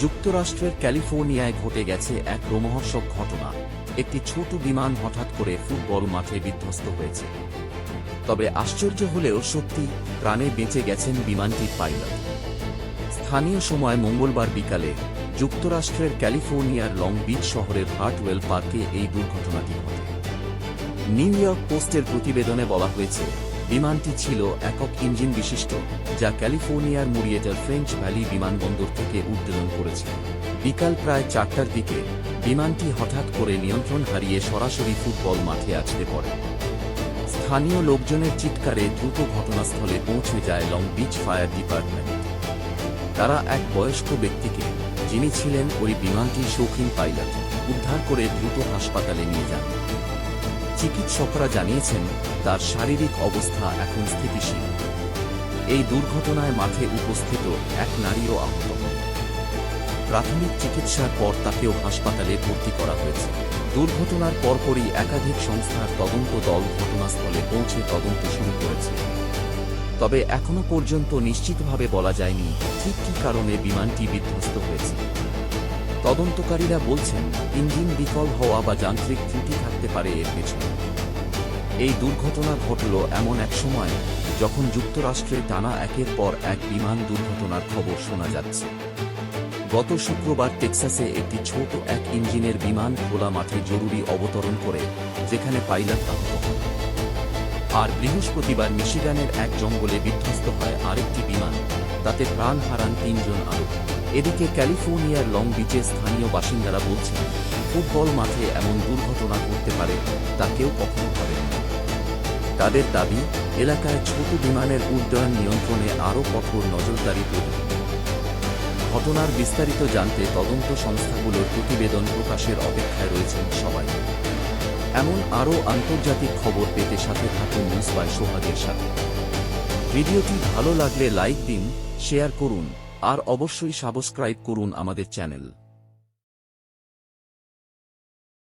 যুক্তরাষ্ট্রের ক্যালিফোর্নিয়ায় ঘটে গেছে এক রোমহর্ষক ঘটনা। একটি ছোট বিমান হঠাৎ করে ফুটবল মাঠে বিধ্বস্ত হয়েছে। তবে আশ্চর্য হলেও সত্যি, প্রাণে বেঁচে গেছেন বিমানটির পাইলট। স্থানীয় সময় মঙ্গলবার বিকালে, যুক্তরাষ্ট্রের ক্যালিফোর্নিয়ার লং বিচ শহরের হার্টওয়েল পার্কে এই দুর্ঘটনাটি ঘটে। নিউ ইয়র্ক পোস্টের প্রতিবেদনে বলা হয়েছে বিমানটি ছিল একক ইঞ্জিন বিশিষ্ট, যা ক্যালিফোর্নিয়ার মুরিয়েটার ফ্রেঞ্চ ভ্যালি বিমানবন্দর থেকে উড্ডয়ন করেছে। বিকাল প্রায় চারটার দিকে, বিমানটি হঠাৎ করে নিয়ন্ত্রণ হারিয়ে সরাসরি ফুটবল মাঠে আছড়ে পড়ে স্থানীয় লোকজনের চিৎকারে দ্রুত ঘটনাস্থলে পৌঁছে যায় লং বিচ ফায়ার ডিপার্টমেন্ট। তারা এক বয়স্ক ব্যক্তিকে, যিনি ছিলেন ওই বিমানটির শৌখিন পাইলট, উদ্ধার করে দ্রুত হাসপাতালে নিয়ে যান। চিকিৎসকরা জানিয়েছেন, তার শারীরিক অবস্থা এখন স্থিতিশীল। এই দুর্ঘটনায় মাঠে উপস্থিত এক নারীও আহত। প্রাথমিক চিকিৎসার পর তাকেও হাসপাতালে ভর্তি করা হয়েছে। দুর্ঘটনার পরপরই একাধিক সংস্থার তদন্ত দল ঘটনাস্থলে পৌঁছে তদন্ত শুরু করেছে। তবে এখনও পর্যন্ত নিশ্চিতভাবে বলা যায়নি ঠিক কী কারণে বিমানটি বিধ্বস্ত হয়েছে। তদন্তকারীরা বলছেন, ইঞ্জিন বিকল হওয়া বা যান্ত্রিক ত্রুটি থাকতে পারে এর পেছনে। এই দুর্ঘটনা ঘটল এমন এক সময় যখন যুক্তরাষ্ট্রে টানা একের পর এক বিমান দুর্ঘটনার খবর শোনা যাচ্ছে। গত শুক্রবার টেক্সাসে একটি ছোট এক ইঞ্জিনের বিমান খোলা মাঠে জরুরি অবতরণ করে, যেখানে পাইলট আহত হন। আর বৃহস্পতিবার মিশিগানের এক জঙ্গলে বিধ্বস্ত হয় আরেকটি বিমান, তাতে প্রাণ হারান তিনজন আরও এদিকে ক্যালিফোর্নিয়ার লং বিচে স্থানীয় বাসিন্দারা বলছেন, ফুটবল মাঠে এমন দুর্ঘটনা ঘটতে পারে তা কেউ কখনো ভাবে তাদের দাবি, এলাকায় ছোট বিমানের উড্ডয়ন নিয়ন্ত্রণে আরও কঠোর নজরদারি প্রয়োজন ঘটনার বিস্তারিত জানতে তদন্ত সংস্থাগুলোর প্রতিবেদন প্রকাশের অপেক্ষায় রয়েছেন সবাই। এমন আরও আন্তর্জাতিক খবর পেতে সাথে থাকুন নিউজ বাই সোহাগের সাথে। ভিডিওটি ভালো লাগলে লাইক দিন, শেয়ার করুন। আর অবশ্যই সাবস্ক্রাইব করুন আমাদের চ্যানেল।